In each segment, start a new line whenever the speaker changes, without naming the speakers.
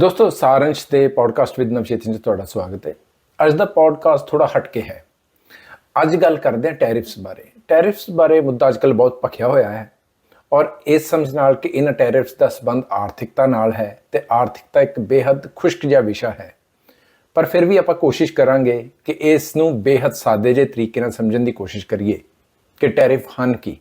ਦੋਸਤੋ, ਸਾਰੰਸ਼ ਦੇ podcast with Navchetan ਚ ਤੁਹਾਡਾ ਸਵਾਗਤ ਹੈ। ਅੱਜ ਦਾ ਪੋਡਕਾਸਟ ਥੋੜਾ ਹਟਕੇ ਹੈ। ਅੱਜ ਗੱਲ ਕਰਦੇ ਹਾਂ ਟੈਰਿਫਸ ਬਾਰੇ। ਟੈਰਿਫਸ ਬਾਰੇ ਮੁੱਦਾ ਅੱਜਕੱਲ ਬਹੁਤ ਭਖਿਆ ਹੋਇਆ ਹੈ ਔਰ ਇਸ ਸਮਝ ਨਾਲ ਕਿ ਇਹਨਾਂ ਟੈਰਿਫਸ ਦਾ ਸੰਬੰਧ ਆਰਥਿਕਤਾ ਨਾਲ ਹੈ ਤੇ ਆਰਥਿਕਤਾ ਇੱਕ ਬੇਹੱਦ ਖੁਸ਼ਕ ਜਿਹਾ ਵਿਸ਼ਾ ਹੈ। ਪਰ ਫਿਰ ਵੀ ਆਪਾਂ ਕੋਸ਼ਿਸ਼ ਕਰਾਂਗੇ ਕਿ ਇਸ ਨੂੰ ਬੇਹੱਦ ਸਾਦੇ ਜਿਹੇ ਤਰੀਕੇ ਨਾਲ ਸਮਝਣ ਦੀ ਕੋਸ਼ਿਸ਼ ਕਰੀਏ ਕਿ ਟੈਰਿਫ ਹਨ ਕੀ।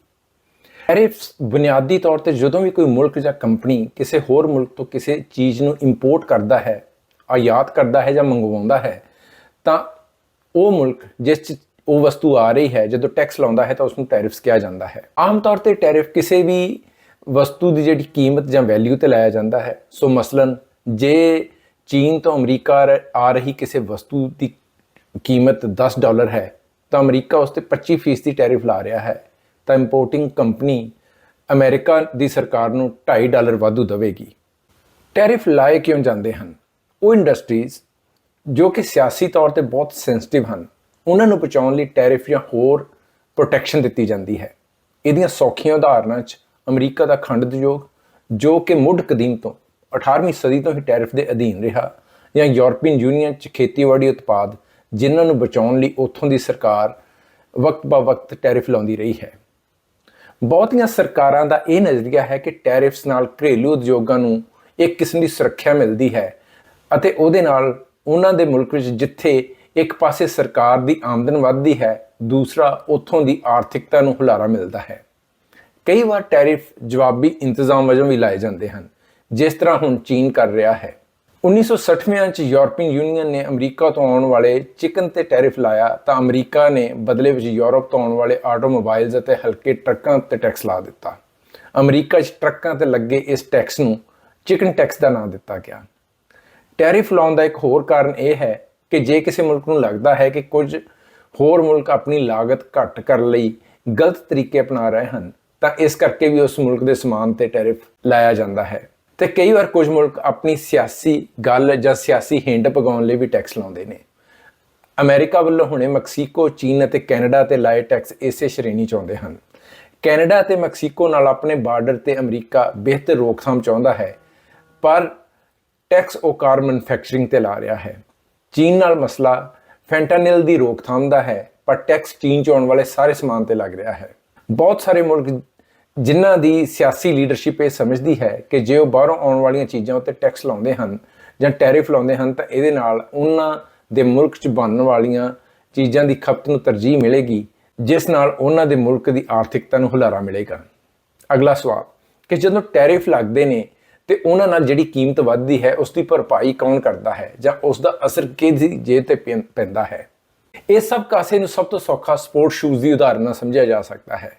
ਟੈਰਿਫਸ ਬੁਨਿਆਦੀ ਤੌਰ ਤੇ ਜਦੋਂ ਵੀ ਕੋਈ ਮੁਲਕ ਜਾਂ ਕੰਪਨੀ ਕਿਸੇ ਹੋਰ ਮੁਲਕ ਤੋਂ ਕਿਸੇ ਚੀਜ਼ ਨੂੰ ਇੰਪੋਰਟ ਕਰਦਾ ਹੈ, ਆਯਾਤ ਕਰਦਾ ਹੈ ਜਾਂ ਮੰਗਵਾਉਂਦਾ ਹੈ, ਤਾਂ ਉਹ ਮੁਲਕ ਜਿਸ 'ਚ ਉਹ ਵਸਤੂ ਆ ਰਹੀ ਹੈ, ਜਦੋਂ ਟੈਕਸ ਲਾਉਂਦਾ ਹੈ ਤਾਂ ਉਸ ਨੂੰ ਟੈਰਿਫਸ ਕਿਹਾ ਜਾਂਦਾ ਹੈ। ਆਮ ਤੌਰ ਤੇ ਟੈਰਿਫ ਕਿਸੇ ਵੀ ਵਸਤੂ ਦੀ ਜਿਹੜੀ ਕੀਮਤ ਜਾਂ ਵੈਲਿਊ ਤੇ ਲਾਇਆ ਜਾਂਦਾ ਹੈ। ਸੋ ਮਸਲਨ ਜੇ ਚੀਨ ਤੋਂ ਅਮਰੀਕਾ ਆ ਰਹੀ ਕਿਸੇ ਵਸਤੂ ਦੀ ਕੀਮਤ 10 ਡਾਲਰ ਹੈ, ਤਾਂ ਅਮਰੀਕਾ ਉਸ ਤੇ 25% ਦੀ ਟੈਰਿਫ ਲਾ ਰਿਹਾ ਹੈ। ਤਾਂ ਇੰਪੋਰਟਿੰਗ ਕੰਪਨੀ ਅਮਰੀਕਾ ਦੀ ਸਰਕਾਰ ਨੂੰ 2.5 ਡਾਲਰ ਵਾਧੂ ਦੇਵੇਗੀ। ਟੈਰਿਫ ਲਾਏ ਕਿਉਂ ਜਾਂਦੇ ਹਨ? ਉਹ ਇੰਡਸਟਰੀਜ਼ ਜੋ ਕਿ ਸਿਆਸੀ ਤੌਰ ਤੇ ਬਹੁਤ ਸੈਂਸਿਟਿਵ ਹਨ, ਉਹਨਾਂ ਨੂੰ ਬਚਾਉਣ ਲਈ ਟੈਰਿਫ ਜਾਂ ਹੋਰ ਪ੍ਰੋਟੈਕਸ਼ਨ ਦਿੱਤੀ ਜਾਂਦੀ ਹੈ। ਇਹਦੀਆਂ ਸੌਖੀਆਂ ਉਦਾਹਰਨਾਂ 'ਚ ਅਮਰੀਕਾ ਦਾ ਖੰਡ ਉਦਯੋਗ, ਜੋ ਕਿ ਮੁੱਢ ਕਦੀਮ ਤੋਂ 18ਵੀਂ ਸਦੀ ਤੋਂ ਹੀ ਟੈਰਿਫ ਦੇ ਅਧੀਨ ਰਿਹਾ, ਜਾਂ ਯੂਰਪੀਅਨ ਯੂਨੀਅਨ 'ਚ ਖੇਤੀਬਾੜੀ ਉਤਪਾਦ, ਜਿਨ੍ਹਾਂ ਨੂੰ ਬਚਾਉਣ ਲਈ ਉੱਥੋਂ ਦੀ ਸਰਕਾਰ ਵਕਤ ਬਾ ਵਕਤ ਟੈਰਿਫ ਲਾਉਂਦੀ ਰਹੀ ਹੈ। ਬਹੁਤੀਆਂ ਸਰਕਾਰਾਂ ਦਾ ਇਹ ਨਜ਼ਰੀਆ ਹੈ ਕਿ ਟੈਰਿਫਸ ਨਾਲ ਘਰੇਲੂ ਉਦਯੋਗਾਂ ਨੂੰ ਇੱਕ ਕਿਸਮ ਦੀ ਸੁਰੱਖਿਆ ਮਿਲਦੀ ਹੈ ਅਤੇ ਉਹਦੇ ਨਾਲ ਉਹਨਾਂ ਦੇ ਮੁਲਕ ਵਿੱਚ ਜਿੱਥੇ ਇੱਕ ਪਾਸੇ ਸਰਕਾਰ ਦੀ ਆਮਦਨ ਵੱਧਦੀ ਹੈ, ਦੂਸਰਾ ਉੱਥੋਂ ਦੀ ਆਰਥਿਕਤਾ ਨੂੰ ਹੁਲਾਰਾ ਮਿਲਦਾ ਹੈ। ਕਈ ਵਾਰ ਟੈਰਿਫ ਜਵਾਬੀ ਇੰਤਜ਼ਾਮ ਵਜੋਂ ਵੀ ਲਾਏ ਜਾਂਦੇ ਹਨ, ਜਿਸ ਤਰ੍ਹਾਂ ਹੁਣ ਚੀਨ ਕਰ ਰਿਹਾ ਹੈ। 1960ਵਿਆਂ ਚ ਯੂਰਪੀਅਨ ਯੂਨੀਅਨ ਨੇ ਅਮਰੀਕਾ ਤੋਂ ਆਉਣ ਵਾਲੇ ਚਿਕਨ ਤੇ ਟੈਰਿਫ ਲਾਇਆ ਤਾਂ ਅਮਰੀਕਾ ਨੇ ਬਦਲੇ ਵਿੱਚ ਯੂਰਪ ਤੋਂ ਆਉਣ ਵਾਲੇ ਆਟੋਮੋਬਾਈਲਸ ਅਤੇ ਹਲਕੇ ਟਰੱਕਾਂ ਤੇ ਟੈਕਸ ਲਾ ਦਿੱਤਾ। ਅਮਰੀਕਾ 'ਚ ਟਰੱਕਾਂ ਤੇ ਲੱਗੇ ਇਸ ਟੈਕਸ ਨੂੰ ਚਿਕਨ ਟੈਕਸ ਦਾ ਨਾਮ ਦਿੱਤਾ ਗਿਆ। ਟੈਰਿਫ ਲਾਉਣ ਦਾ ਇੱਕ ਹੋਰ ਕਾਰਨ ਇਹ ਹੈ ਕਿ ਜੇ ਕਿਸੇ ਮੁਲਕ ਨੂੰ ਲੱਗਦਾ ਹੈ ਕਿ ਕੁਝ ਹੋਰ ਮੁਲਕ ਆਪਣੀ ਲਾਗਤ ਘੱਟ ਕਰਨ ਲਈ ਗਲਤ ਤਰੀਕੇ ਅਪਣਾ ਰਹੇ ਹਨ, ਤਾਂ ਇਸ ਕਰਕੇ ਵੀ ਉਸ ਮੁਲਕ ਦੇ ਸਮਾਨ ਤੇ ਟੈਰਿਫ ਲਾਇਆ ਜਾਂਦਾ ਹੈ। ਤੇ ਕਈ ਵਾਰ ਕੁਝ ਮੁਲਕ ਆਪਣੀ ਸਿਆਸੀ ਗੱਲ ਜਾਂ ਸਿਆਸੀ ਹਿੰਡ ਪਗਾਉਣ ਲਈ ਵੀ ਟੈਕਸ ਲਾਉਂਦੇ ਨੇ। ਅਮਰੀਕਾ ਵੱਲੋਂ ਹੁਣੇ ਮੈਕਸੀਕੋ, ਚੀਨ ਅਤੇ ਕੈਨੇਡਾ ਤੇ ਲਾਏ ਟੈਕਸ ਇਸੇ ਸ਼੍ਰੇਣੀ ਚ ਆਉਂਦੇ ਹਨ। ਕੈਨੇਡਾ ਤੇ ਮੈਕਸੀਕੋ ਨਾਲ ਆਪਣੇ ਬਾਰਡਰ ਤੇ ਅਮਰੀਕਾ ਬਿਹਤਰ ਰੋਕਥਾਮ ਚਾਹੁੰਦਾ ਹੈ, ਪਰ ਟੈਕਸ ਉਹ ਕਾਰ ਮੈਨੂਫੈਕਚਰਿੰਗ ਤੇ ਲਾ ਰਿਹਾ ਹੈ। ਚੀਨ ਨਾਲ ਮਸਲਾ ਫੈਂਟਾਨਿਲ ਦੀ ਰੋਕਥਾਮ ਦਾ ਹੈ, ਪਰ ਟੈਕਸ ਚੀਨ ਚ ਆਉਣ ਵਾਲੇ ਸਾਰੇ ਸਮਾਨ ਤੇ ਲੱਗ ਰਿਹਾ ਹੈ। ਬਹੁਤ ਸਾਰੇ ਮੁਲਕ ਜਿਨ੍ਹਾਂ ਦੀ ਸਿਆਸੀ ਲੀਡਰਸ਼ਿਪ ਇਹ ਸਮਝਦੀ ਹੈ ਕਿ ਜੇ ਉਹ ਬਾਹਰੋਂ ਆਉਣ ਵਾਲੀਆਂ ਚੀਜ਼ਾਂ ਉੱਤੇ ਟੈਕਸ ਲਾਉਂਦੇ ਹਨ ਜਾਂ ਟੈਰਿਫ ਲਾਉਂਦੇ ਹਨ, ਤਾਂ ਇਹਦੇ ਨਾਲ ਉਹਨਾਂ ਦੇ ਮੁਲਕ 'ਚ ਬਣਨ ਵਾਲੀਆਂ ਚੀਜ਼ਾਂ ਦੀ ਖਪਤ ਨੂੰ ਤਰਜੀਹ ਮਿਲੇਗੀ, ਜਿਸ ਨਾਲ ਉਹਨਾਂ ਦੇ ਮੁਲਕ ਦੀ ਆਰਥਿਕਤਾ ਨੂੰ ਹੁਲਾਰਾ ਮਿਲੇਗਾ। ਅਗਲਾ ਸਵਾਲ, ਕਿ ਜਦੋਂ ਟੈਰਿਫ ਲੱਗਦੇ ਨੇ ਤੇ ਉਹਨਾਂ ਨਾਲ ਜਿਹੜੀ ਕੀਮਤ ਵੱਧਦੀ ਹੈ, ਉਸ ਦੀ ਭਰਪਾਈ ਕੌਣ ਕਰਦਾ ਹੈ ਜਾਂ ਉਸ ਦਾ ਅਸਰ ਕਿਹਦੀ ਜੇ ਤੇ ਪੈਂ- ਪੈਂਦਾ ਹੈ? ਇਹ ਸਭ ਕਾਸੇ ਨੂੰ ਸਭ ਤੋਂ ਸੌਖਾ ਸਪੋਰਟ ਸ਼ੂਜ਼ ਦੀ ਉਦਾਹਰਨ ਨਾਲ ਸਮਝਿਆ ਜਾ ਸਕਦਾ ਹੈ।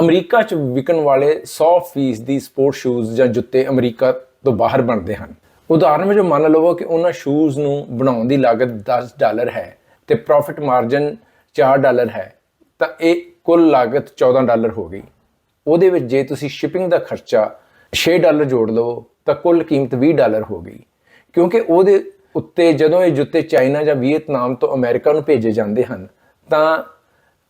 ਅਮਰੀਕਾ 'ਚ ਵਿਕਣ ਵਾਲੇ 100% ਦੀ ਸਪੋਰਟ ਸ਼ੂਜ਼ ਜਾਂ ਜੁੱਤੇ ਅਮਰੀਕਾ ਤੋਂ ਬਾਹਰ ਬਣਦੇ ਹਨ। ਉਦਾਹਰਨ ਵਜੋਂ ਮੰਨ ਲਵੋ ਕਿ ਉਹਨਾਂ ਸ਼ੂਜ਼ ਨੂੰ ਬਣਾਉਣ ਦੀ ਲਾਗਤ 10 ਡਾਲਰ ਹੈ ਤੇ ਪ੍ਰੋਫਿਟ ਮਾਰਜਨ 4 ਡਾਲਰ ਹੈ, ਤਾਂ ਇਹ ਕੁੱਲ ਲਾਗਤ 14 ਡਾਲਰ ਹੋ ਗਈ। ਉਹਦੇ ਵਿੱਚ ਜੇ ਤੁਸੀਂ ਸ਼ਿਪਿੰਗ ਦਾ ਖਰਚਾ 6 ਡਾਲਰ ਜੋੜ ਲਵੋ, ਤਾਂ ਕੁੱਲ ਕੀਮਤ 20 ਡਾਲਰ ਹੋ ਗਈ। ਕਿਉਂਕਿ ਉਹਦੇ ਉੱਤੇ ਜਦੋਂ ਇਹ ਜੁੱਤੇ ਚਾਈਨਾ ਜਾਂ ਵੀਅਤਨਾਮ ਤੋਂ ਅਮਰੀਕਾ ਨੂੰ ਭੇਜੇ ਜਾਂਦੇ ਹਨ, ਤਾਂ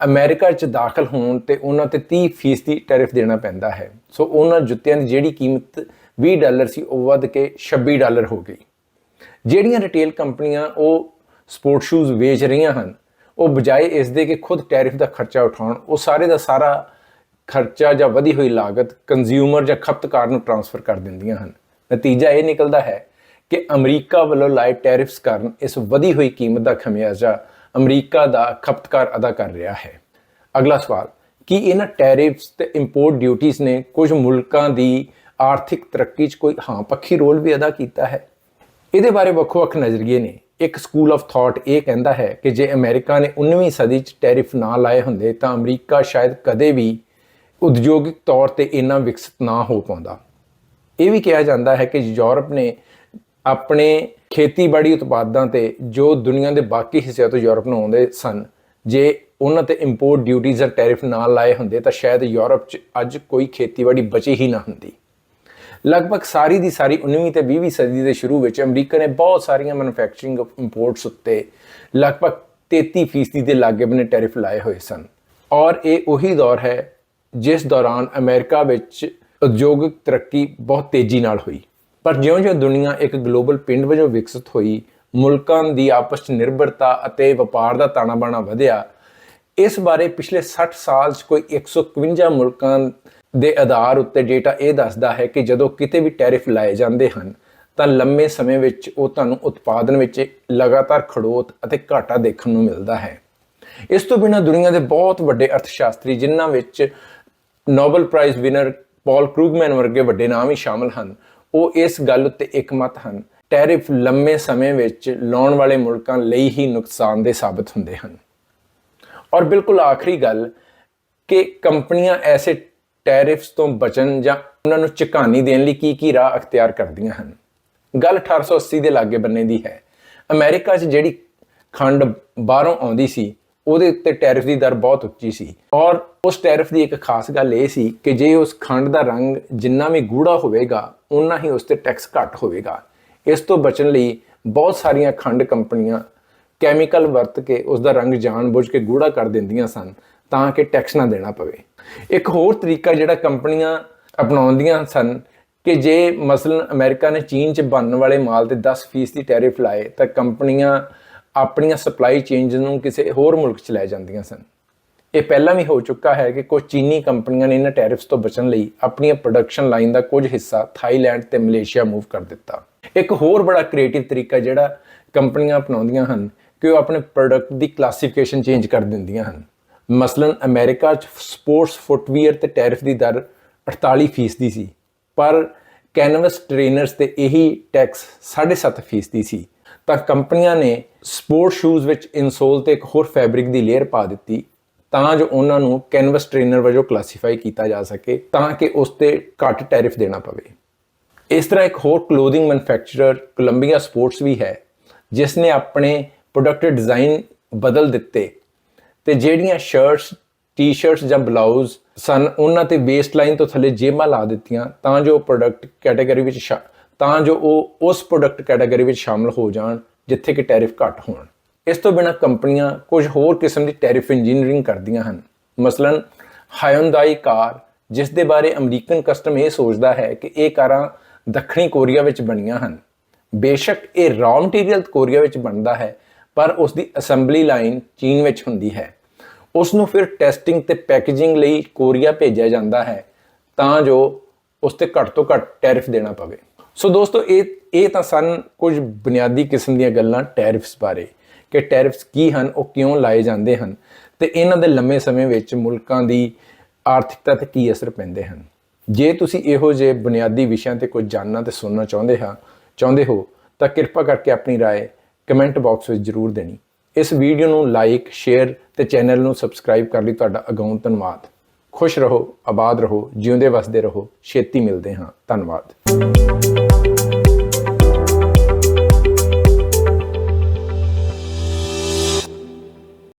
ਅਮਰੀਕਾ 'ਚ ਦਾਖਲ ਹੋਣ ਤੇ ਉਹਨਾਂ ਤੇ 30% ਦੀ ਟੈਰਿਫ ਦੇਣਾ ਪੈਂਦਾ ਹੈ। ਸੋ ਉਹਨਾਂ ਜੁੱਤਿਆਂ ਦੀ ਜਿਹੜੀ ਕੀਮਤ 20 ਡਾਲਰ ਸੀ, ਉਹ ਵੱਧ ਕੇ 26 ਡਾਲਰ ਹੋ ਗਈ। ਜਿਹੜੀਆਂ ਰਿਟੇਲ ਕੰਪਨੀਆਂ ਉਹ ਸਪੋਰਟ ਸ਼ੂਜ਼ ਵੇਚ ਰਹੀਆਂ ਹਨ, ਉਹ ਬਜਾਏ ਇਸ ਦੇ ਕਿ ਖੁਦ ਟੈਰਿਫ ਦਾ ਖਰਚਾ ਉਠਾਉਣ, ਉਹ ਸਾਰੇ ਦਾ ਸਾਰਾ ਖਰਚਾ ਜਾਂ ਵਧੀ ਹੋਈ ਲਾਗਤ ਕੰਜ਼ਿਊਮਰ ਜਾਂ ਖਪਤਕਾਰ ਨੂੰ ਟਰਾਂਸਫਰ ਕਰ ਦਿੰਦੀਆਂ ਹਨ। ਨਤੀਜਾ ਇਹ ਨਿਕਲਦਾ ਹੈ ਕਿ ਅਮਰੀਕਾ ਵੱਲੋਂ ਲਾਏ ਟੈਰਿਫਸ ਕਾਰਨ ਇਸ ਵਧੀ ਹੋਈ ਕੀਮਤ ਦਾ ਖਮਿਆਜ਼ਾ ਅਮਰੀਕਾ ਦਾ ਖਪਤਕਾਰ ਅਦਾ ਕਰ ਰਿਹਾ ਹੈ। ਅਗਲਾ ਸਵਾਲ, ਕੀ ਇਹਨਾਂ ਟੈਰਿਫਸ ਤੇ ਇੰਪੋਰਟ ਡਿਊਟੀਆਂ ਨੇ ਕੁਝ ਮੁਲਕਾਂ ਦੀ ਆਰਥਿਕ ਤਰੱਕੀ 'ਚ ਕੋਈ ਹਾਂ ਪੱਖੀ ਰੋਲ ਵੀ ਅਦਾ ਕੀਤਾ ਹੈ? ਇਹਦੇ ਬਾਰੇ ਵੱਖੋ-ਵੱਖ ਨਜ਼ਰੀਏ ਨੇ। ਇੱਕ ਸਕੂਲ ਆਫ ਥਾਟ ਇਹ ਕਹਿੰਦਾ ਹੈ ਕਿ ਜੇ ਅਮਰੀਕਾ ਨੇ 19ਵੀਂ ਸਦੀ 'ਚ ਟੈਰਿਫ ਨਾ ਲਾਏ ਹੁੰਦੇ ਤਾਂ ਅਮਰੀਕਾ ਸ਼ਾਇਦ ਕਦੇ ਵੀ ਉਦਯੋਗਿਕ ਤੌਰ ਤੇ ਇੰਨਾ ਵਿਕਸਿਤ ਨਾ ਹੋ ਪਾਉਂਦਾ। ਇਹ ਵੀ ਕਿਹਾ ਜਾਂਦਾ ਹੈ ਕਿ ਯੂਰਪ ਨੇ ਆਪਣੇ ਖੇਤੀਬਾੜੀ ਉਤਪਾਦਾਂ ਤੇ ਜੋ ਦੁਨੀਆ ਦੇ ਬਾਕੀ ਹਿੱਸਿਆਂ ਤੋਂ ਯੂਰਪ ਨੂੰ ਆਉਂਦੇ ਸਨ, ਜੇ ਉਹਨਾਂ ਤੇ ਇੰਪੋਰਟ ਡਿਊਟੀਆਂ ਜਾਂ ਟੈਰਿਫ ਨਾ ਲਾਏ ਹੁੰਦੇ ਤਾਂ ਸ਼ਾਇਦ ਯੂਰਪ 'ਚ ਅੱਜ ਕੋਈ ਖੇਤੀਬਾੜੀ ਬਚੀ ਹੀ ਨਾ ਹੁੰਦੀ। ਲਗਭਗ ਸਾਰੀ ਦੀ ਸਾਰੀ 19ਵੀਂ ਤੇ 20ਵੀਂ ਸਦੀ ਦੇ ਸ਼ੁਰੂ ਵਿੱਚ ਅਮਰੀਕਾ ਨੇ ਬਹੁਤ ਸਾਰੀਆਂ ਮੈਨੂਫੈਕਚਰਿੰਗ ਇੰਪੋਰਟਸ ਉੱਤੇ ਲਗਭਗ 33% ਦੇ ਲਾਗੇ ਬਨੇ ਟੈਰਿਫ ਲਾਏ ਹੋਏ ਸਨ। ਔਰ ਇਹ ਉਹੀ ਦੌਰ ਹੈ ਜਿਸ ਦੌਰਾਨ ਅਮਰੀਕਾ ਵਿੱਚ ਉਦਯੋਗਿਕ ਤਰੱਕੀ ਬਹੁਤ ਤੇਜ਼ੀ ਨਾਲ ਹੋਈ। ਪਰ ਜਿਉਂ-ਜਿਉਂ ਦੁਨੀਆ ਇੱਕ ਗਲੋਬਲ ਪਿੰਡ ਵਜੋਂ ਵਿਕਸਿਤ ਹੋਈ, ਮੁਲਕਾਂ ਦੀ ਆਪਸ 'ਚ ਨਿਰਭਰਤਾ ਅਤੇ ਵਪਾਰ ਦਾ ਤਾਣਾ-ਬਾਣਾ ਵਧਿਆ, ਇਸ ਬਾਰੇ ਪਿਛਲੇ 60 ਸਾਲ 'ਚ ਕੋਈ 151 ਮੁਲਕਾਂ ਦੇ ਆਧਾਰ ਉੱਤੇ ਡੇਟਾ ਇਹ ਦੱਸਦਾ ਹੈ ਕਿ ਜਦੋਂ ਕਿਤੇ ਵੀ ਟੈਰਿਫ ਲਾਏ ਜਾਂਦੇ ਹਨ, ਤਾਂ ਲੰਮੇ ਸਮੇਂ ਵਿੱਚ ਉਹ ਤੁਹਾਨੂੰ ਉਤਪਾਦਨ ਵਿੱਚ ਲਗਾਤਾਰ ਖੜੋਤ ਅਤੇ ਘਾਟਾ ਦੇਖਣ ਨੂੰ ਮਿਲਦਾ ਹੈ। ਇਸ ਤੋਂ ਬਿਨਾਂ ਦੁਨੀਆ ਦੇ ਬਹੁਤ ਵੱਡੇ ਅਰਥਸ਼ਾਸਤਰੀ, ਜਿਨ੍ਹਾਂ ਵਿੱਚ Nobel prize winner Paul Krugman ਵਰਗੇ ਵੱਡੇ ਨਾਮ ਹੀ ਸ਼ਾਮਲ ਹਨ ਉਹ ਇਸ ਗੱਲ ਉੱਤੇ ਇਕਮਤ ਹਨ। ਟੈਰਿਫ ਲੰਮੇ ਸਮੇਂ ਵਿੱਚ ਲਾਉਣ ਵਾਲੇ ਮੁਲਕਾਂ ਲਈ ਹੀ ਨੁਕਸਾਨਦੇ ਸਾਬਤ ਹੁੰਦੇ ਹਨ। ਔਰ ਬਿਲਕੁਲ ਆਖਰੀ ਗੱਲ ਕਿ ਕੰਪਨੀਆਂ ਐਸੇ ਟੈਰਿਫਸ ਤੋਂ ਬਚਣ ਜਾਂ ਉਹਨਾਂ ਨੂੰ ਝਕਾਨੀ ਦੇਣ ਲਈ ਕੀ ਕੀ ਰਾਹ ਅਖਤਿਆਰ ਕਰਦੀਆਂ ਹਨ। ਗੱਲ 1880 ਦੇ ਲਾਗੇ ਬੰਨੇ ਦੀ ਹੈ। ਅਮਰੀਕਾ 'ਚ ਜਿਹੜੀ ਖੰਡ ਬਾਹਰੋਂ ਆਉਂਦੀ ਸੀ, ਉਹਦੇ ਉੱਤੇ ਟੈਰਿਫ ਦੀ ਦਰ ਬਹੁਤ ਉੱਚੀ ਸੀ। ਔਰ ਉਸ ਟੈਰਿਫ ਦੀ ਇੱਕ ਖਾਸ ਗੱਲ ਇਹ ਸੀ ਕਿ ਜੇ ਉਸ ਖੰਡ ਦਾ ਰੰਗ ਜਿੰਨਾ ਵੀ ਗੂੜਾ ਹੋਵੇਗਾ ਉਨਾ ਹੀ ਉਸ ਤੇ ਟੈਕਸ ਘੱਟ ਹੋਵੇਗਾ। ਇਸ ਤੋਂ ਬਚਣ ਲਈ ਬਹੁਤ ਸਾਰੀਆਂ ਖੰਡ ਕੰਪਨੀਆਂ ਕੈਮੀਕਲ ਵਰਤ ਕੇ ਉਸ ਦਾ ਰੰਗ ਜਾਣਬੁੱਝ ਕੇ ਗੂੜਾ ਕਰ ਦਿੰਦੀਆਂ ਸਨ ਤਾਂ ਕਿ ਟੈਕਸ ਨਾ ਦੇਣਾ ਪਵੇ। ਇੱਕ ਹੋਰ ਤਰੀਕਾ ਜਿਹੜਾ ਕੰਪਨੀਆਂ ਅਪਣਾਉਂਦੀਆਂ ਸਨ ਕਿ ਜੇ ਮਸਲਨ ਅਮਰੀਕਾ ਨੇ ਚੀਨ 'ਚ ਬਣਨ ਵਾਲੇ ਮਾਲ ਤੇ 10% ਦੀ ਟੈਰਿਫ ਲਾਏ ਤਾਂ ਕੰਪਨੀਆਂ ਆਪਣੀਆਂ ਸਪਲਾਈ ਚੇਨਸ ਨੂੰ ਕਿਸੇ ਹੋਰ ਮੁਲਕ 'ਚ ਲੈ ਜਾਂਦੀਆਂ ਸਨ। ਇਹ ਪਹਿਲਾਂ ਵੀ ਹੋ ਚੁੱਕਾ ਹੈ ਕਿ ਕੁਝ ਚੀਨੀ ਕੰਪਨੀਆਂ ਨੇ ਇਹਨਾਂ ਟੈਰਿਫਸ ਤੋਂ ਬਚਣ ਲਈ ਆਪਣੀਆਂ ਪ੍ਰੋਡਕਸ਼ਨ ਲਾਈਨ ਦਾ ਕੁਝ ਹਿੱਸਾ ਥਾਈਲੈਂਡ ਤੇ ਮਲੇਸ਼ੀਆ ਮੂਵ ਕਰ ਦਿੱਤਾ। ਇੱਕ ਹੋਰ ਬੜਾ ਕ੍ਰੀਏਟਿਵ ਤਰੀਕਾ ਜਿਹੜਾ ਕੰਪਨੀਆਂ ਅਪਣਾਉਂਦੀਆਂ ਹਨ ਕਿ ਉਹ ਆਪਣੇ ਪ੍ਰੋਡਕਟ ਦੀ ਕਲਾਸੀਫਿਕੇਸ਼ਨ ਚੇਂਜ ਕਰ ਦਿੰਦੀਆਂ ਹਨ। ਮਸਲਨ ਅਮਰੀਕਾ 'ਚ ਸਪੋਰਟਸ ਫੁੱਟਵੀਅਰ ਤੇ ਟੈਰਿਫ ਦੀ ਦਰ 48% ਦੀ ਸੀ, ਪਰ ਕੈਨਵਸ ਟ੍ਰੇਨਰਸ ਤੇ ਇਹੀ ਟੈਕਸ 7.5% ਦੀ ਸੀ। ਤਾਂ ਕੰਪਨੀਆਂ ਨੇ ਸਪੋਰਟ ਸ਼ੂਜ਼ ਵਿੱਚ ਇਨਸੋਲ ਤੇ ਇੱਕ ਹੋਰ ਫੈਬਰਿਕ ਦੀ ਲੇਅਰ ਪਾ ਦਿੱਤੀ ਤਾਂ ਜੋ ਉਹਨਾਂ ਨੂੰ ਕੈਨਵਸ ਟ੍ਰੇਨਰ ਵਜੋਂ ਕਲਾਸੀਫਾਈ ਕੀਤਾ ਜਾ ਸਕੇ ਤਾਂ ਕਿ ਉਸ ਤੇ ਘੱਟ ਟੈਰਿਫ ਦੇਣਾ ਪਵੇ। ਇਸ ਤਰ੍ਹਾਂ ਇੱਕ ਹੋਰ ਕਲੋਥਿੰਗ ਮੈਨੂਫੈਕਚਰਰ ਕੋਲੰਬੀਆ ਸਪੋਰਟਸ ਵੀ ਹੈ ਜਿਸ ਨੇ ਆਪਣੇ ਪ੍ਰੋਡਕਟ ਡਿਜ਼ਾਈਨ ਬਦਲ ਦਿੱਤੇ ਤੇ ਜਿਹੜੀਆਂ ਸ਼ਰਟਸ ਟੀ-ਸ਼ਰਟਸ ਜਾਂ ਬਲਾਊਜ਼ ਸਨ, ਉਹਨਾਂ ਤੇ ਵੇਸਟ ਲਾਈਨ ਤੋਂ ਥੱਲੇ ਜੇਬਾਂ ਲਾ ਦਿੱਤੀਆਂ ਤਾਂ ਜੋ ਪ੍ਰੋਡਕਟ ਕੈਟਾਗਰੀ ਵਿੱਚ ਸ਼ਾ- ਤਾਂ ਜੋ ਉਹ ਉਸ ਪ੍ਰੋਡਕਟ ਕੈਟਾਗਰੀ ਵਿੱਚ ਸ਼ਾਮਲ ਹੋ ਜਾਣ, ਜਿੱਥੇ ਕਿ ਟੈਰਿਫ ਘੱਟ ਹੋਣ। ਇਸ ਤੋਂ ਬਿਨਾਂ ਕੰਪਨੀਆਂ ਕੁਝ ਹੋਰ ਕਿਸਮ ਦੀ ਟੈਰਿਫ ਇੰਜੀਨੀਅਰਿੰਗ ਕਰਦੀਆਂ ਹਨ। ਮਸਲਨ ਹਾਇਉਂਦਾਈ ਕਾਰ, ਜਿਸ ਦੇ ਬਾਰੇ ਅਮਰੀਕਨ ਕਸਟਮ ਇਹ ਸੋਚਦਾ ਹੈ ਕਿ ਇਹ ਕਾਰਾਂ ਦੱਖਣੀ ਕੋਰੀਆ ਵਿੱਚ ਬਣੀਆਂ ਹਨ। ਬੇਸ਼ੱਕ ਇਹ ਰॉ ਮਟੀਰੀਅਲ ਕੋਰੀਆ ਵਿੱਚ ਬਣਦਾ ਹੈ, ਪਰ ਉਸ ਦੀ ਅਸੈਂਬਲੀ ਲਾਈਨ ਚੀਨ ਵਿੱਚ ਹੁੰਦੀ ਹੈ। ਉਸ ਨੂੰ ਫਿਰ ਟੈਸਟਿੰਗ ਤੇ ਪੈਕੇਜਿੰਗ ਲਈ ਕੋਰੀਆ ਭੇਜਿਆ ਜਾਂਦਾ ਹੈ, ਤਾਂ ਜੋ ਉਸ ਤੇ ਘੱਟ ਤੋਂ ਘੱਟ ਟੈਰਿਫ ਦੇਣਾ ਪਵੇ। ਸੋ ਦੋਸਤੋ, ਇਹ ਇਹ ਤਾਂ ਸਨ ਕੁਝ ਬੁਨਿਆਦੀ ਕਿਸਮ ਦੀਆਂ ਗੱਲਾਂ ਟੈਰਿਫਸ ਬਾਰੇ। ਕਿ ਟੈਰਿਫਸ ਕੀ ਹਨ ਉਹ ਕਿਉਂ ਲਾਏ ਜਾਂਦੇ ਹਨ ਤੇ ਇਹਨਾਂ ਦੇ ਲੰਮੇ ਸਮੇਂ ਵਿੱਚ ਮੁਲਕਾਂ ਦੀ ਆਰਥਿਕਤਾ ਤੇ ਕੀ ਅਸਰ ਪੈਂਦੇ ਹਨ ਜੇ ਤੁਸੀਂ ਇਹੋ ਜਿਹੇ ਬੁਨਿਆਦੀ ਵਿਸ਼ਿਆਂ ਤੇ ਕੁਝ ਜਾਣਨਾ ਤੇ ਸੁਣਨਾ ਚਾਹੁੰਦੇ ਹਾਂ ਚਾਹੁੰਦੇ ਹੋ ਤਾਂ ਕਿਰਪਾ ਕਰਕੇ ਆਪਣੀ رائے ਕਮੈਂਟ ਬਾਕਸ ਵਿੱਚ ਜ਼ਰੂਰ ਦੇਣੀ ਇਸ ਵੀਡੀਓ ਨੂੰ ਲਾਈਕ ਸ਼ੇਅਰ ਤੇ ਚੈਨਲ ਨੂੰ ਸਬਸਕ੍ਰਾਈਬ ਕਰ ਲਈ ਤੁਹਾਡਾ ਅਗਾਊਂ ਧੰਨਵਾਦ ਖੁਸ਼ ਰਹੋ ਆਬਾਦ ਰਹੋ ਜਿਉਂਦੇ ਵਸਦੇ ਰਹੋ ਛੇਤੀ ਮਿਲਦੇ ਹਾਂ ਧੰਨਵਾਦ